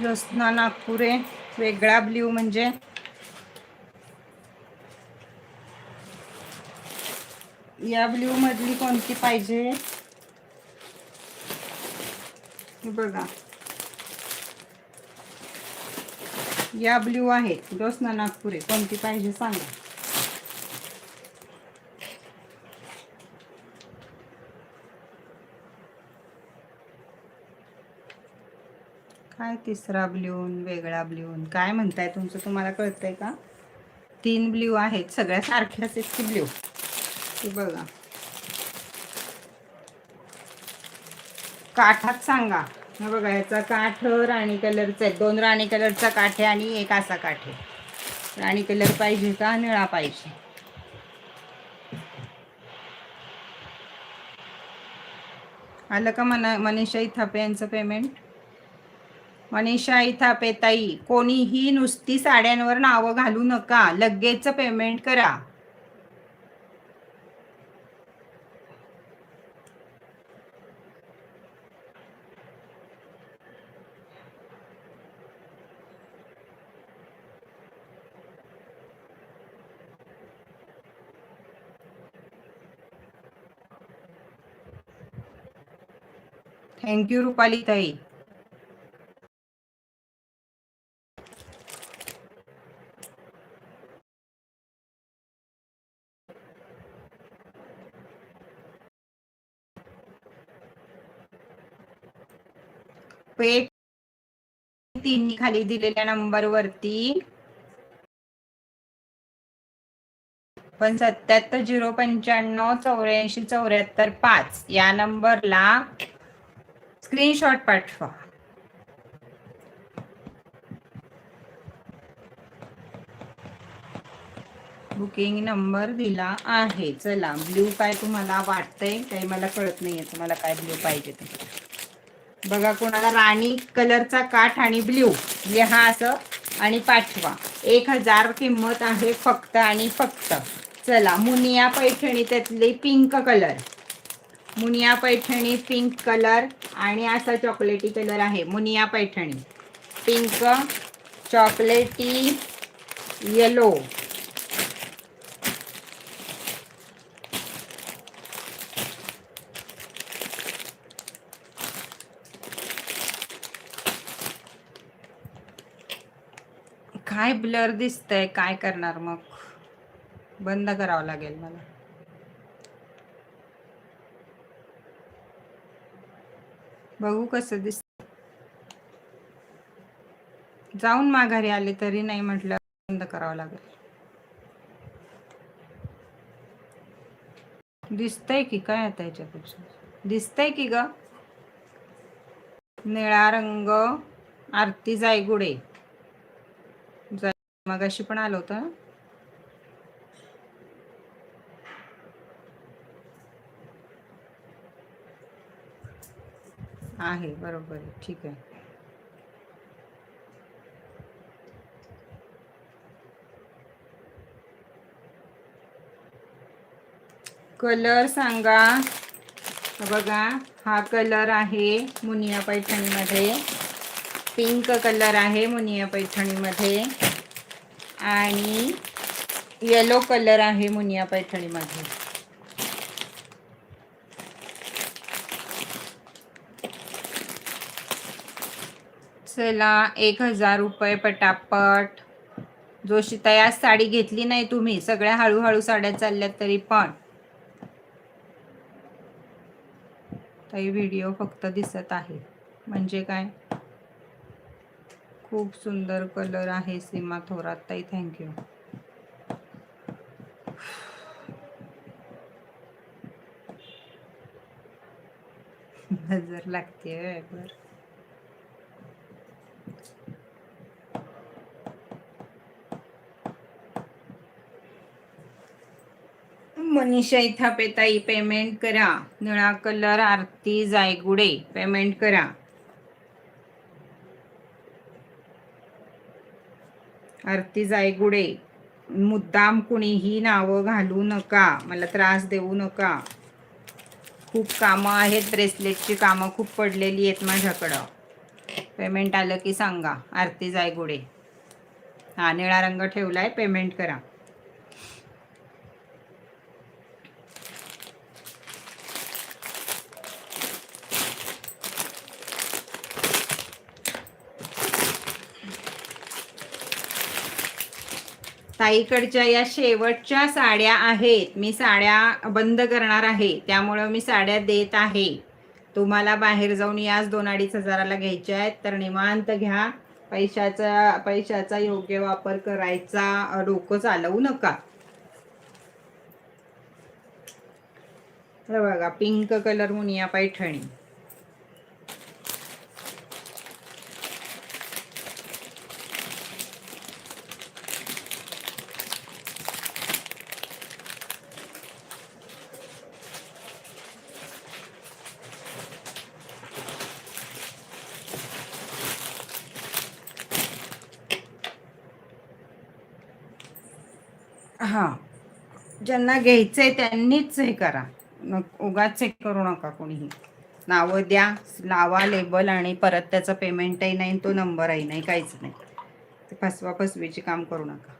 ज्योत्स्ना नागपुरे वेगळा ब्ल्यू म्हणजे. या ब्ल्यू मधली कोणती पाहिजे? बघा. या ब्ल्यू आहे ज्योत्स्ना नागपुरे. कोणती पाहिजे सांगा. काय? तिसरा ब्ल्यून वेगळा ब्ल्यून काय म्हणताय? तुमचं तुम्हाला कळतंय का? तीन ब्ल्यू आहेत सगळ्या सारख्याच आहेत की ब्ल्यू? ते बघा. काठात सांगा. हे बघा याचा काठ राणी कलरचा आहे. दोन राणी कलरचा काठ आहे आणि एक असा काठ आहे. राणी कलर पाहिजे का? निळा पाहिजे. आलं का मना मनीषा इथापे यांचं पेमेंट मनीषा इथापे ताई कोणीही नुसती साड्यांवर नावं घालू नका लगेच पेमेंट करा. थँक्यू रुपाली ताई. पेट. तीन खाली दिलेल्या नंबरवरती पण सत्याहत्तर झिरो पंच्याण्णव चौऱ्याऐंशी चौऱ्याहत्तर पाच. या नंबरला स्क्रीनशॉट पाठवा. बुकिंग नंबर दिला आहे. चला ब्ल्यू काय तुम्हाला वाटतंय? काही मला कळत नाहीये. तुम्हाला काय ब्ल्यू पाहिजे ते. बघा कोणाला राणी कलरचा काठ आणि ब्ल्यू म्हणजे लिहा असं आणि पाठवा एक हजार किंमत आहे फक्त आणि फक्त. चला मुनिया पैठणी त्यातले pink colour Muniya Paithani pink colour आणि असा चॉकलेटी कलर आहे. मुनिया पैठणी. पिंक चॉकलेटी येलो काय ब्लर दिसतंय काय करणार मग? बंद करावं लागेल मला. बघू कसं दिसत जाऊन माघारी आले तरी नाही म्हटलं बंद करावं लागेल. दिसतंय की काय आता याच्यापेक्षा? दिसतंय की ग? निळा रंग आरती जायगुडे. मगाशी पण आलं होतं. आहे बरोबर आहे ठीक आहे. कलर सांगा. बघा हा कलर आहे मुनिया पैठणीमध्ये. पिंक कलर आहे मुनिया पैठणीमध्ये. आणि येलो कलर आहे मुनिया पैठणीमध्ये. चला एक हजार रुपये पटापट. जोशी आज साडी घेतली नाही तुम्ही. सगळ्या हळूहळू साड्या चालल्या तरी पण. ताई व्हिडिओ फक्त दिसत आहे. म्हणजे काय? खूप सुंदर कलर आहे सीमा थोरात ताई थँक्यू नजर लागते बर. मनीषा इथापेताई पेमेंट करा. निळा कलर आरती जायगुडे पेमेंट करा. आरती जायगुडे मुद्दाम कुणीही नावं घालू नका मला त्रास देऊ नका. खूप कामं आहेत ब्रेसलेटची कामं खूप पडलेली आहेत माझ्याकडं. पेमेंट आलं की सांगा आरती जायगुडे. हा निळा रंग ठेवला आहे पेमेंट करा. ताईकडच्या या शेवटच्या साड्या आहेत. मी साड्या बंद करणार आहे. त्यामुळं मी साड्या देत आहे. तुम्हाला बाहेर जाऊन याच दोन अडीच हजाराला घ्यायच्या आहेत. तर निवांत घ्या. पैशाचा पैशाचा योग्य वापर करायचा. डोकं चालवू नका. बघा पिंक कलर मुनिया पैठणी. हां. ज्यांना घ्यायचं आहे त्यांनीच हे करा. उगाच चेक करू नका कोणीही. नावं द्या लावा लेबल आणि परत त्याचं पेमेंटही नाही तो नंबरही नाही काहीच नाही. ते फसवा फसवीची काम करू नका.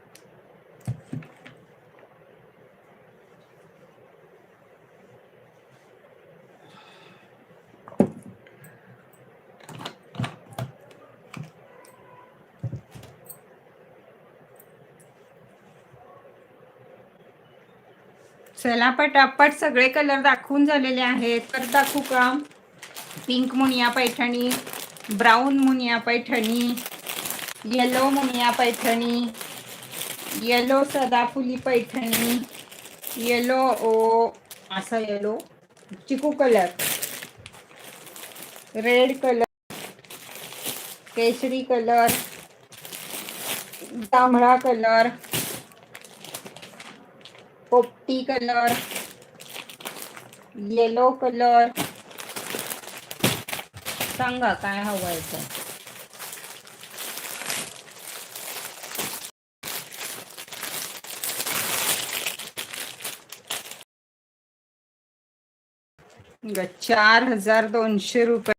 चला पटापट सगळे कलर दाखवून झालेले आहेत. तर दाखवू का? Pink Muniya Paithani brown Muniya Paithani yellow Muniya Paithani yellow सदाफुली पैठणी येलो ओ असा yellow chikoo colour red colour केशरी कलर जांभळा कलर पोपटी कलर येलो कलर सांगा काय हवं तर ग चार हजार दोनशे रुपये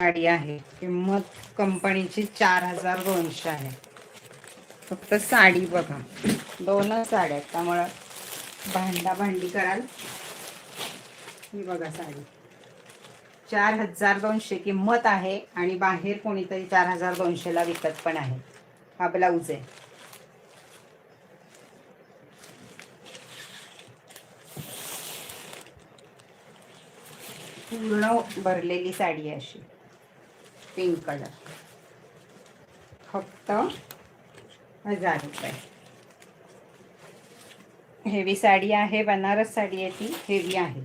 गाडी आहे. किंमत कंपनीची चार हजार दोनशे आहे. फक्त साडी बघा. दोनच साड्या आहेत त्यामुळं भांडा भांडी कराल. ही बघा साडी. चार हजार दोनशे किंमत आहे आणि बाहेर कोणीतरी चार हजार दोनशेला विकत पण आहे. हा ब्लाऊज आहे. पूर्ण भरलेली साडी आहे अशी. Pink colour. फक्त हजार रुपये. हेवी साडी आहे बनारस साडी आहे ती हेवी आहे.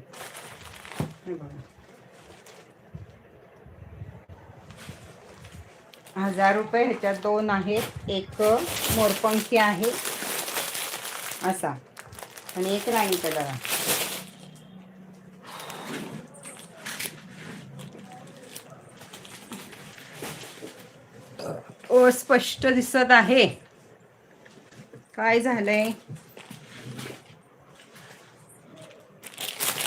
हजार रुपये ह्याच्यात दोन आहेत. एक मोरपंखी आहे. असा. आणि एक राणी कलर आहे. स्पष्ट दिसत आहे. काय झालंय?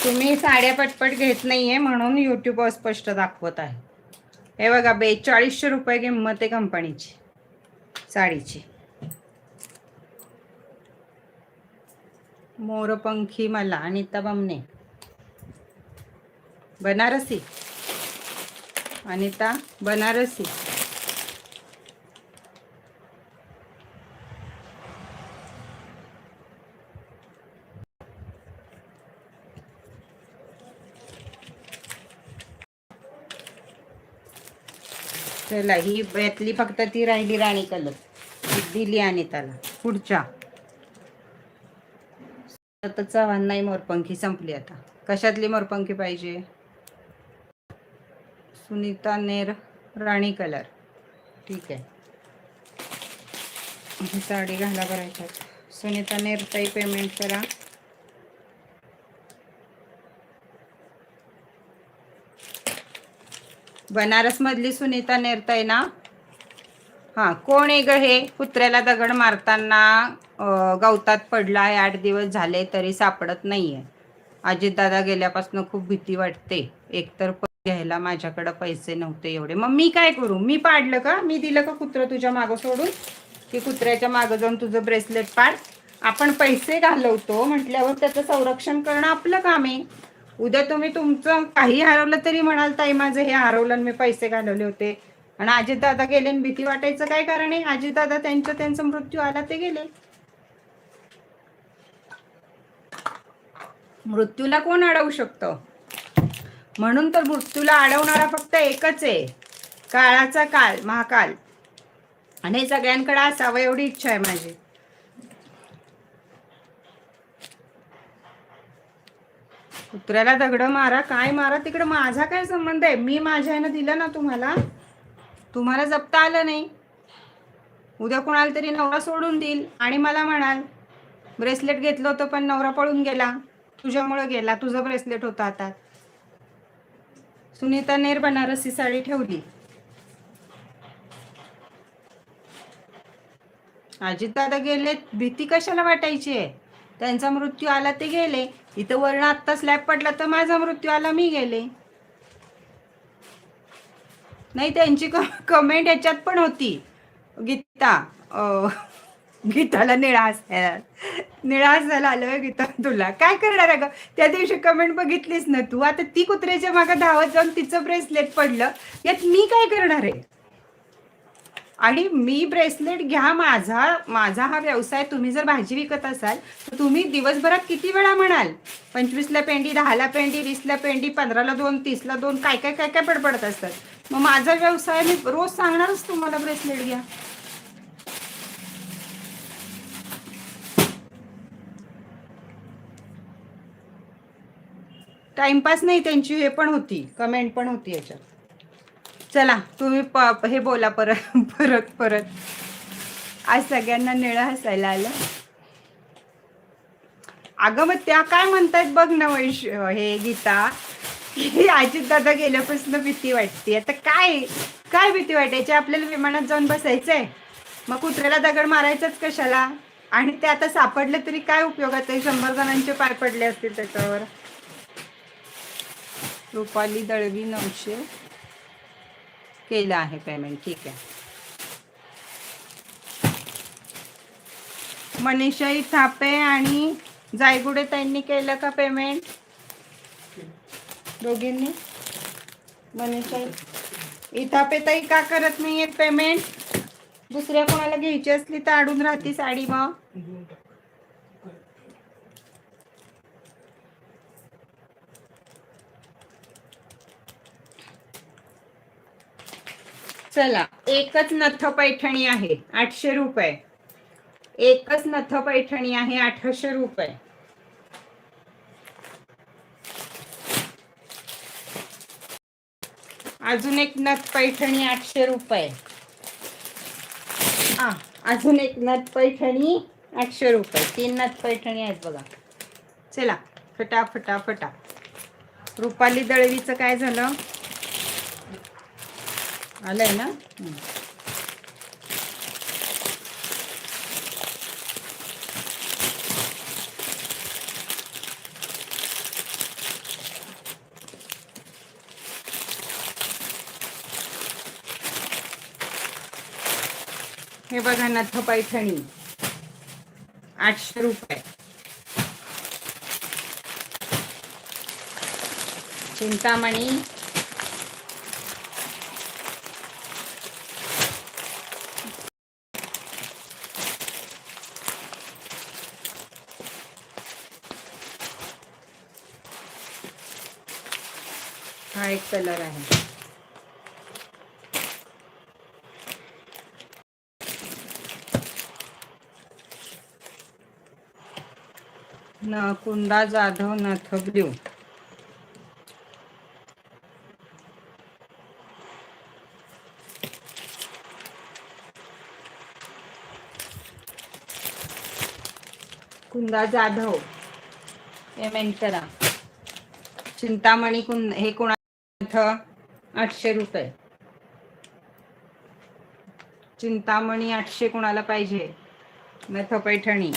तुम्ही साड्या पटपट घेत नाहीये म्हणून युट्यूब अस्पष्ट दाखवत आहे. हे बघा बेचाळीसशे रुपये किंमत आहे कंपनीची साडीची. मोरपंखी मला अनिता बमने. बनारसी. अनिता बनारसी. चला ही यातली फक्त ती राहिली राणी कलर. दिली आणि त्याला. पुढच्या. सततचा चव्हाण नाही मोरपंखी संपली आता. कशातली मोरपंखी पाहिजे? सुनीता नेर राणी कलर. ठीक आहे. ही साडी घाला करायच्यात सुनीता नेर ताई पेमेंट करा. बनारस मधली सुनीता नेरताय ना? हा कोण आहे ग हे? कुत्र्याला दगड मारताना गवतात पडला आहे आठ दिवस झाले तरी सापडत नाहीये. अजितदादा गेल्यापासून खूप भीती वाटते. एकतर घ्यायला माझ्याकडे पैसे नव्हते एवढे. मग मी काय करू? मी पाडलं का? मी दिलं का कुत्र तुझ्या मागं सोडून? की कुत्र्याच्या मागं जाऊन तुझं ब्रेसलेट पाड? आपण पैसे घालवतो म्हटल्यावर त्याचं संरक्षण करणं आपलं काम आहे. उद्या तुम्ही तुमचं काही हरवलं तरी म्हणाल ताई माझं हे हरवलं आणि मी पैसे घालवले होते. आणि अजितदादा गेले आणि भीती वाटायचं काय कारण आहे? अजितदादा त्यांचं त्यांचा मृत्यू आला ते गेले. मृत्यूला कोण अडवू शकतं? म्हणून तर मृत्यूला अडवणारा फक्त एकच आहे. काळाचा काळ महाकाल. आणि हे सगळ्यांकडे असावं एवढी इच्छा आहे माझी. कुत्र्याला दगड मारा काय मारा तिकडे माझा काय संबंध आहे? मी माझ्या ह्यानं दिलं ना तुम्हाला? तुम्हाला जपता आलं नाही. उद्या कोणाला तरी नवरा सोडून देईल. आणि मला म्हणाल ब्रेसलेट घेतलं होतं पण नवरा पळून गेला. तुझ्यामुळे गेला. तुझं ब्रेसलेट होतं आता. सुनीता नेर बनारसी साडी ठेवली. अजितदादा गेले भीती कशाला वाटायची आहे? त्यांचा मृत्यू आला ते गेले. इथं वर्ण आत्ता स्लॅब पडला तर माझा मृत्यू आला मी गेले. नाही त्यांची कमेंट याच्यात पण होती. गीता गीताला निळास निळास झाला आलं गीता तुला. काय करणार आहे ग त्या दिवशी कमेंट बघितलीस ना तू? आता ती कुत्र्याच्या मागे धावत जाऊन तिचं ब्रेसलेट पडलं. यात मी काय करणार आहे? आणि मी ब्रेसलेट घ्या माझा माझा हा व्यवसाय तुम्ही जर भाजी विकत असाल तर तुम्ही दिवसभरात किती वेळा म्हणाल? पंचवीसला पेंडी दहाला पेंडी वीसला पेंडी पंधराला दोन तीसला दोन काय काय काय काय पडपडत असतात? मग माझा व्यवसाय मी रोज सांगणारच तुम्हाला ब्रेसलेट घ्या. टाइमपास नाही त्यांची हे पण होती कमेंट पण होती याच्यात. चला तुम्ही प हे बोला परत परत परत. आज सगळ्यांना निळं हसायला आलं. अगं मग त्या काय म्हणतायत बघ ना वैश हे गीता. की अजितदादा गेल्यापासून भीती वाटते. आता काय काय भीती वाटायची? आपल्याला विमानात जाऊन बसायचंय. मग कुत्र्याला दगड मारायचंच कशाला? आणि ते आता सापडले तरी काय उपयोगात आहे? शंभर जणांचे पाय पडले असतील त्याच्यावर. रुपाली दळवी नऊशे. केलं आहे पेमेंट ठीक आहे. मनीषाई थापे आणि जायगुडे त्यांनी केलं का पेमेंट दोघींनी? मनीषाई. इथापे ताई का करत नाहीयेत पेमेंट दुसऱ्या कोणाला घ्यायची असली तर अडून राहते साडी मग. चला एकच नथ पैठणी आहे आठशे रुपये. एकच नथ पैठणी आहे आठशे रुपये. अजून एक नथ पैठणी आठशे रुपये. हा अजून एक नथ पैठणी आठशे रुपये. तीन नथ पैठणी आहेत बघा. चला फटा फटा फटा. रुपाली दळवीचं काय झालं? आलंय ना? हे बघा नथ पैठणी आठशे रुपये. चिंतामणी हा एक कलर आहे. न कुंदा जाधव नथ ब्ल्यू कुंदा जाधव. पेमेंट करा. चिंतामणी कुंद हे कोणा आठशे रुपये. चिंतामणी आठशे कोणाला पाहिजे? नथ पैठणी.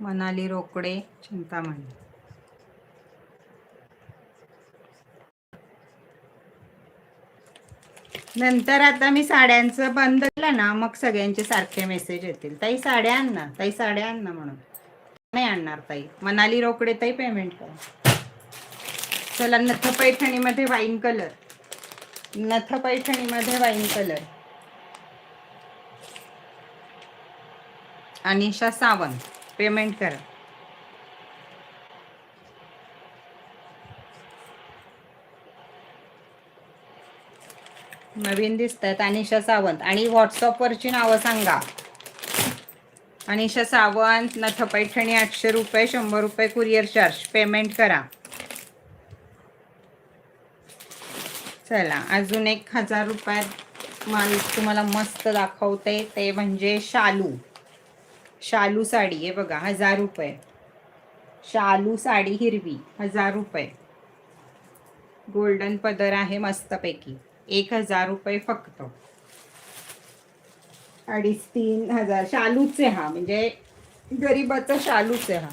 मनाली रोकडे चिंतामणी. नंतर आता मी साड्यांचं बंद केलं ना मग सगळ्यांचे सारखे मेसेज येतील. ताई साड्या आण ना. ताई साड्या आण ना म्हणून. नाही आणणार ताई. मनाली रोकडे ताई पेमेंट करा. चला नथ पैठणीमध्ये वाईन कलर नथ पैठणीमध्ये wine colour Anisha Sawant payment करा. नवीन दिसत आहेत अनिशा सावंत. आणि व्हॉट्सअपवरची नावं सांगा. अनिशा सावंत नथ पैठणी आठशे रुपये शंभर रुपये कुरिअर चार्ज पेमेंट करा. चला अजून एक हजार रुपयात माल तुम्हाला मस्त दाखवते. ते म्हणजे शालू. शालू साडी. आहे बघा हजार रुपये. शालू साडी हिरवी हजार रुपये. गोल्डन पदर आहे मस्तपैकी. एक हजार रुपये फक्त. अडीच तीन हजार. शालूचे हा म्हणजे गरीबाचा शालूच हा.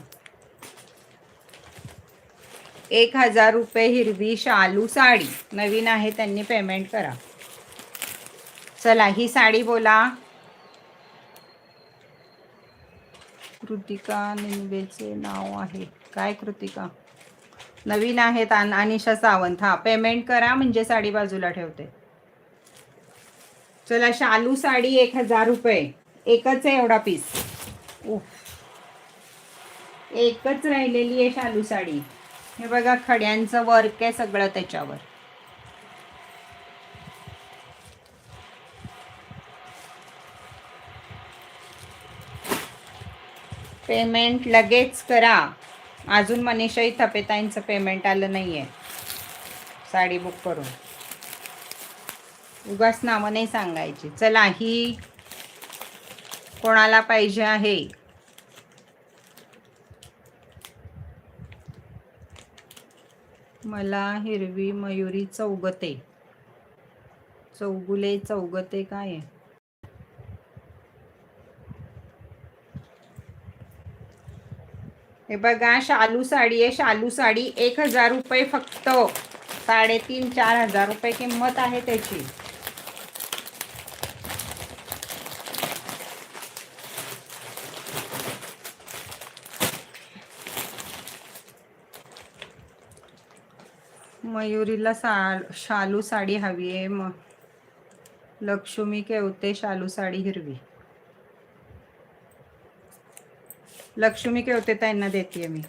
एक हजार रुपये हिरवी शालू साडी. नवीन आहे त्यांनी पेमेंट करा. चला ही साडी बोला. कृतिका निंबेचे नाव आहे. काय कृतिका? नवीन आहेत अनिशा सावंत. हा पेमेंट करा म्हणजे साडी बाजूला ठेवते. चला शालू साडी एक हजार रुपये. एकच आहे एवढा पीस उफ. एकच राहिलेली आहे शालू साडी. हे बघा खड्यांचं वर्क आहे सगळं त्याच्यावर. पेमेंट लगेच करा. अजून मनीषाही थपेताईंचं पेमेंट आलं नाही आहे साडी बुक करून. उगाच नावं नाही सांगायची. चला ही कोणाला पाहिजे आहे? मला हिरवी मयुरी चौगते. चौगुले चौगते काय? आहे हे बघा शालू साडी आहे. शालू साडी एक हजार रुपये फक्त. साडेतीन चार हजार रुपये किंमत आहे त्याची. मयुरीला सा शालू साडी हवी आहे. मग लक्ष्मी केवते शालू साडी हिरवी. लक्ष्मी केवते त्यांना देते मी.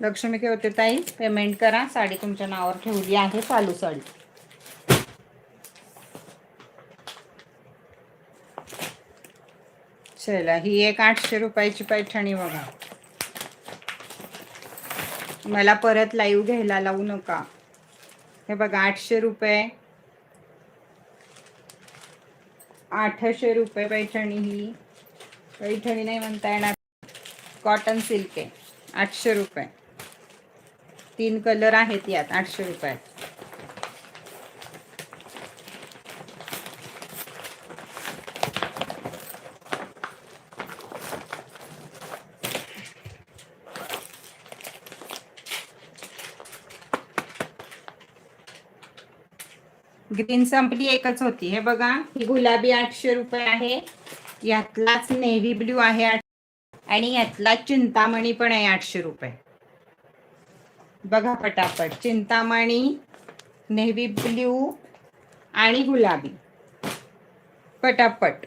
लक्ष्मी केवते ताई पेमेंट करा. साडी तुमच्या नावावर ठेवली आहे चालू साडी. चला ही एक आठशे रुपयाची पैठणी बघा. मला परत लाईव्ह घ्यायला लावू नका. हे बघा आठशे रुपये. आठशे रुपये पैठणी ही. पैठणी नाही म्हणता येणार. कॉटन सिल्क आहे. आठशे रुपये. तीन कलर आहेत यात आठशे रुपयात. ग्रीन संपली एकच होती. हे बघा ही गुलाबी आठशे रुपये आहे. यातलाच नेव्ही ब्ल्यू आहे आणि यातला चिंतामणी पण आहे आठशे रुपये. बघा पटापट चिंतामणी नेव्ही ब्ल्यू आणि गुलाबी. पटापट.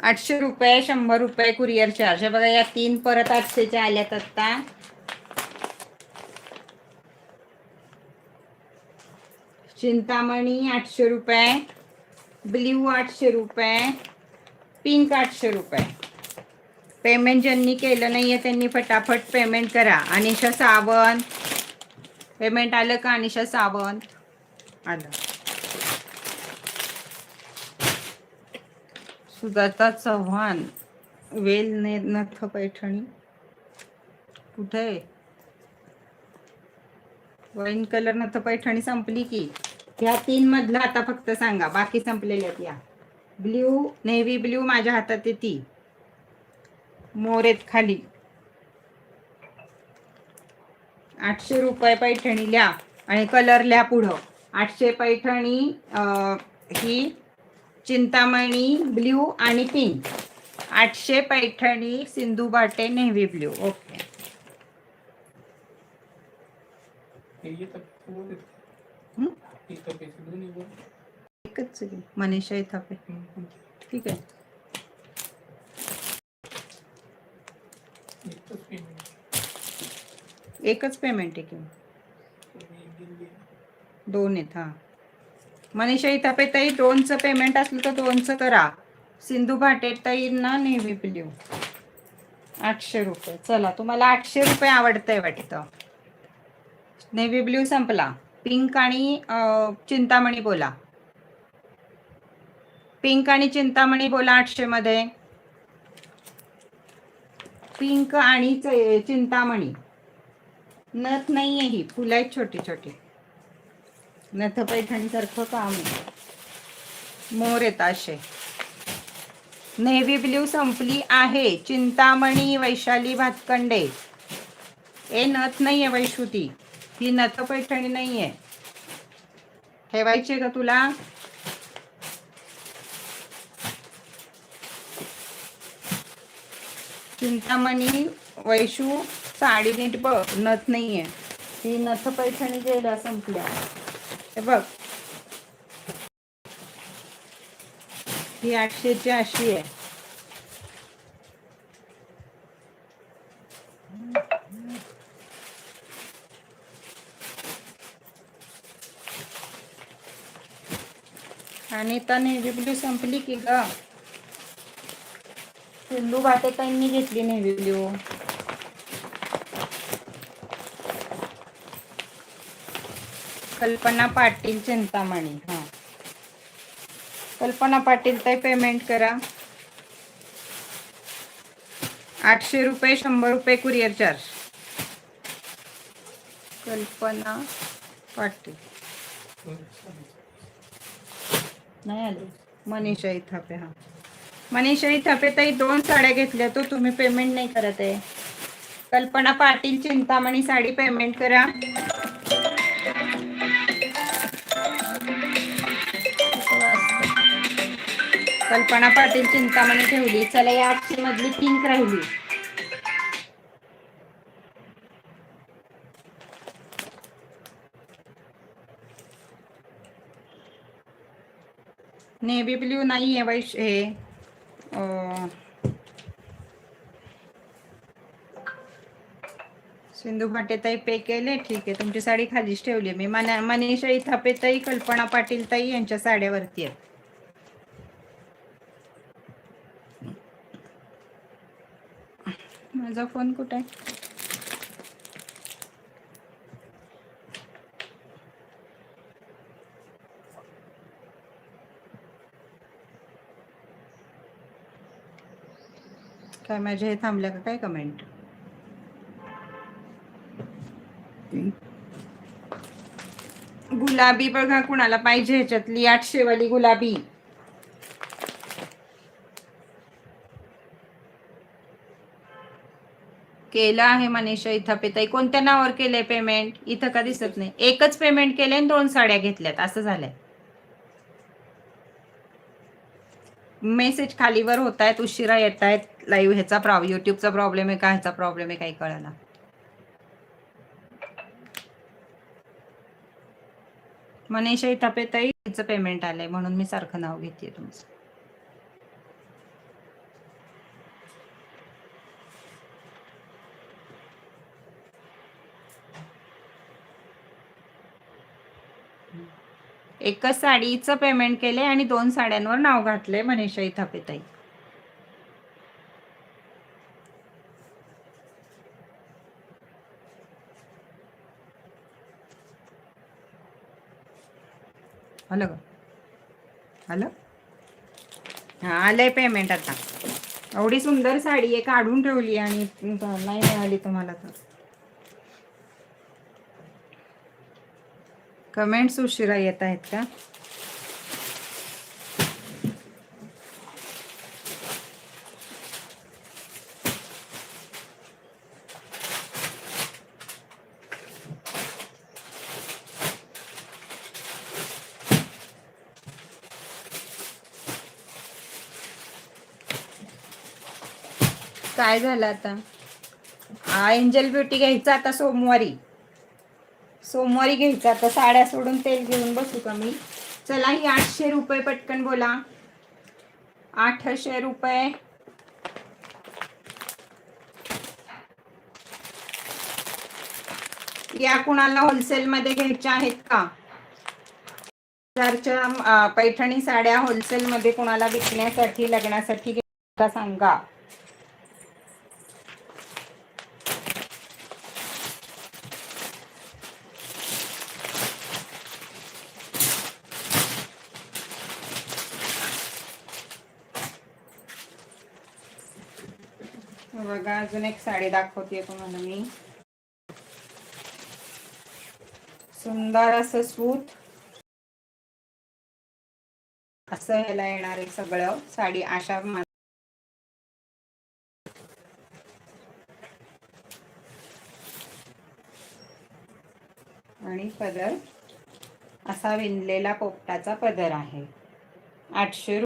आठशे रुपये शंभर रुपये कुरिअर चार्ज. बघा या तीन परत आठशेच्या आल्यात आता चिंतामणी आठशे रुपये ब्ल्यू आठशे रुपये पिंक आठशे रुपये. पेमेंट ज्यांनी केलं नाही आहे त्यांनी फटाफट पेमेंट करा. अनिशा सावंत. पेमेंट आलं का अनिशा सावंत? आलं. सुजाता चव्हाण. वेल ने नथ पैठणी. कुठे? आहे वाईन कलर नथ पैठणी संपली की. ह्या तीन मधलं आता फक्त सांगा बाकी संपलेल्या आहेत या. ब्ल्यू नेव्ही ब्ल्यू माझ्या हातात आहे ती मोरेत खाली. आठशे रुपये पैठणी लिहा आणि कलर लिहा पुढं. आठशे पैठणी ही चिंतामणी ब्ल्यू आणि पिंक आठशे पैठणी सिंधू बाटे नेव्ही ब्ल्यू ओके एकच आहे. मनीषा इथापे ठीक आहे. एकच पेमेंट आहे किंवा दोन आहेत हा. मनीषा इथापे ताई दोनचं पेमेंट असलं तर दोनचं करा. सिंधू भाटे ताईंना नेव्ही ब्ल्यू आठशे रुपये. चला तुम्हाला आठशे रुपये आवडतंय वाटतं. नेव्ही ब्ल्यू संपला. पिंक आणि चिंतामणी बोला. पिंक आणि चिंतामणी बोला आठशे मध्ये. पिंक आणि चिंतामणी. नथ नाहीये ही फुलं आहेत छोटी छोटी. नथ पैठणी सारखं काम आहे. मोर येत असे. नेव्ही ब्ल्यू संपली आहे चिंतामणी वैशाली भातकंडे ए नथ नाहीये वैशुती ही नथ पैठणी नाहीये. ठेवायची? का तुला? चिंतामणी वैशू साडी नीट बघ नथ नाहीये. ही नथ पैठणी गेल्या संपल्या. हे बघ. ही आठशेची अशी आहे. आणि आता संपली की ग. सिंधू भाटेताईंनी घेतली नेव्ही ब्ल्यू हो. कल्पना पाटील चिंतामणी हा. कल्पना पाटील ताई पेमेंट करा. आठशे रुपये शंभर रुपये कुरिअर चार्ज कल्पना पाटील. नाही आले. मनीषा इथापे हा. मनीषाई थापे ताई दोन साड्या घेतल्या तो तुम्ही पेमेंट नाही करत आहे. कल्पना पाटील चिंतामणी साडी पेमेंट करा. कल्पना पाटील चिंतामणी ठेवली. चला या आठशे मधली पिंक राहिली. नेव्ही ब्ल्यू नाही आहे वाईश हे सिंधू भाटेताई पे केले ठीक आहे तुमची साडी खालीच ठेवली मी मना मनीषाई थापेताई कल्पना पाटील ताई यांच्या साड्यावरती आहे. माझा फोन कुठे आहे? काय माझ्या हे थांबल्या का? काय कमेंट गुलाबी बघा कुणाला पाहिजे ह्याच्यातली आठशे वाली गुलाबी. केलं आहे मनीषा इथं ताई कोणत्या नावावर केलंय पेमेंट इथं का दिसत नाही. एकच पेमेंट केलंय आणि दोन साड्या घेतल्यात. असं झालंय. मेसेज खालीवर होत आहेत उशिरा येत आहेत लाईव्ह ह्याचा प्रॉब युट्यूबचा प्रॉब्लेम आहे का? ह्याचा प्रॉब्लेम आहे काही कळाला मनीषा इथापे तिचं पेमेंट आलंय म्हणून मी सारखं नाव घेते तुमचं. एकच साडीचं पेमेंट केलंय आणि दोन साड्यांवर नाव घातलंय मनीषा इथापे हॅलो हॅलो हा आलंय पेमेंट आता. एवढी सुंदर साडी आहे काढून ठेवली आणि नाही मिळाली तुम्हाला तर. कमेंट्स उशिरा येत आहेत का? काय झालं आता. एंजल ब्युटी घ्यायचं आता सोमवारी. सोमवारी घ्यायचा आता साड्या सोडून तेल घेऊन बसू का मी? चला ही आठशे रुपये पटकन बोला. आठशे रुपये. या कुणाला होलसेल मध्ये घ्यायच्या आहेत का? पैठणी साड्या होलसेल मध्ये कुणाला विकण्यासाठी लग्नासाठी सांगा? बघा अजून एक साडी दाखवते तुम्हाला मी. सुंदर असं सूत. असं ह्याला येणार आहे सगळं साडी आशा आणि पदर. असा विणलेला पोपटाचा पदर आहे. आठशे